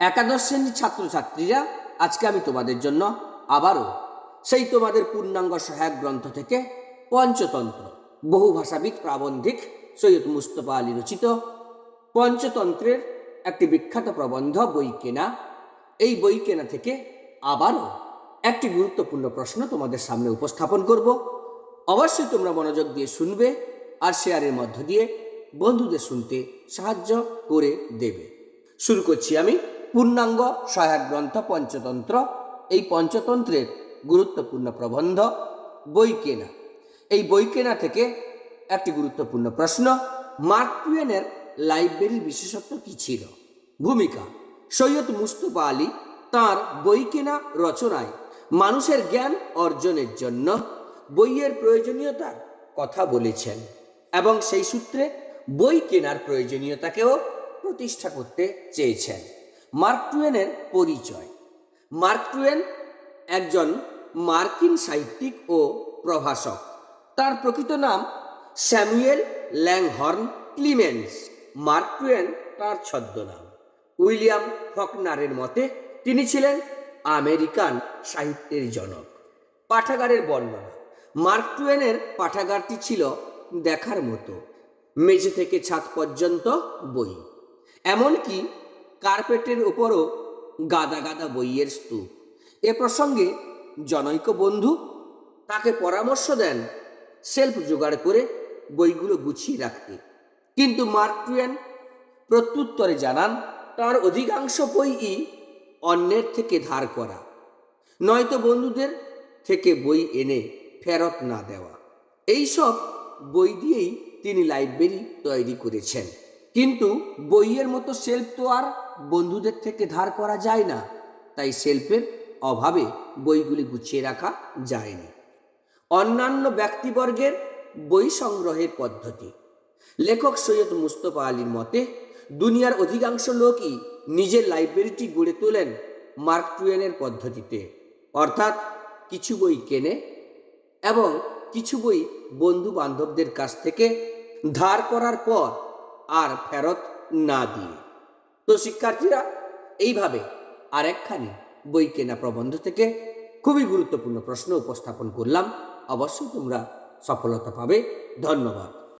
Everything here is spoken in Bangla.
একাদশ শ্রেণির ছাত্রছাত্রীরা আজকে আমি তোমাদের জন্য আবারও সেই তোমাদের পূর্ণাঙ্গ সহায়ক গ্রন্থ থেকে পঞ্চতন্ত্র বহু ভাষাবিদ প্রাবন্ধিক সৈয়দ মুস্তফা আলী রচিত পঞ্চতন্ত্রের একটি বিখ্যাত প্রবন্ধ বই কেনা। এই বই কেনা থেকে আবারও একটি গুরুত্বপূর্ণ প্রশ্ন তোমাদের সামনে উপস্থাপন করব। অবশ্যই তোমরা মনোযোগ দিয়ে শুনবে আর শেয়ারের মধ্য দিয়ে বন্ধুদের শুনতে সাহায্য করে দেবে। শুরু করছি আমি। পূর্ণাঙ্গ সহায়ক গ্রন্থ পঞ্চতন্ত্র। এই পঞ্চতন্ত্রের গুরুত্বপূর্ণ প্রবন্ধ বই কেনা এই বই কেনা থেকে একটি গুরুত্বপূর্ণ প্রশ্ন, মার্ক টুয়েনের লাইব্রেরির বিশেষত্ব কি ছিল? ভূমিকা, সৈয়দ মুস্তফা আলী তাঁর বই কেনা রচনায় মানুষের জ্ঞান অর্জনের জন্য বইয়ের প্রয়োজনীয়তার কথা বলেছেন এবং সেই সূত্রে বই কেনার প্রয়োজনীয়তাকেও প্রতিষ্ঠা করতে চেয়েছেন। মার্ক টুয়েনের পরিচয়। মার্ক টুয়েন একজন মার্কিন সাহিত্যিক ও প্রভাষক। তার প্রকৃত নাম Samuel Langhorne Clemens. Mark Twain তার ছদ্মনাম। উইলিয়াম ফকনারের মতে, তিনি ছিলেন আমেরিকান সাহিত্যের জনক। পাঠাগারের বর্ণনা। মার্ক টুয়েনের পাঠাগারটি ছিল দেখার মতো। মেঝে থেকে ছাদ পর্যন্ত বই। এমনকি কার্পেটের উপরও গাদা গাদা বইয়ের স্তূপ। এ প্রসঙ্গে জনৈক বন্ধু তাকে পরামর্শ দেন সেলফ জোগাড় করে বইগুলো গুছিয়ে রাখতে। কিন্তু মার্ক টুয়েন প্রত্যুত্তরে জানান, তার অধিকাংশ বইই অন্যের থেকে ধার করা, নয়তো বন্ধুদের থেকে বই এনে ফেরত না দেওয়া। এইসব বই দিয়েই তিনি লাইব্রেরি তৈরি করেছেন। কিন্তু বইয়ের মতো সেলফ তো আর বন্ধুদের থেকে ধার করা যায় না। তাই সেলফের অভাবে বইগুলি গুছিয়ে রাখা যায়নি। অন্যান্য ব্যক্তিবর্গের বই সংগ্রহের পদ্ধতি। লেখক সৈয়দ মুস্তফা আলীর মতে, দুনিয়ার অধিকাংশ লোকই নিজের লাইব্রেরিটি গড়ে তোলেন মার্ক টুয়েনের পদ্ধতিতে। অর্থাৎ কিছু বই কেনে এবং কিছু বই বন্ধু বান্ধবদের কাছ থেকে ধার করার পর আর ফেরত না দিয়ে। তো শিক্ষার্থীরা, এইভাবে আরেকখানি বই কেনা প্রবন্ধ থেকে খুবই গুরুত্বপূর্ণ প্রশ্ন উপস্থাপন করলাম। অবশ্যই তোমরা সফলতা পাবে। ধন্যবাদ।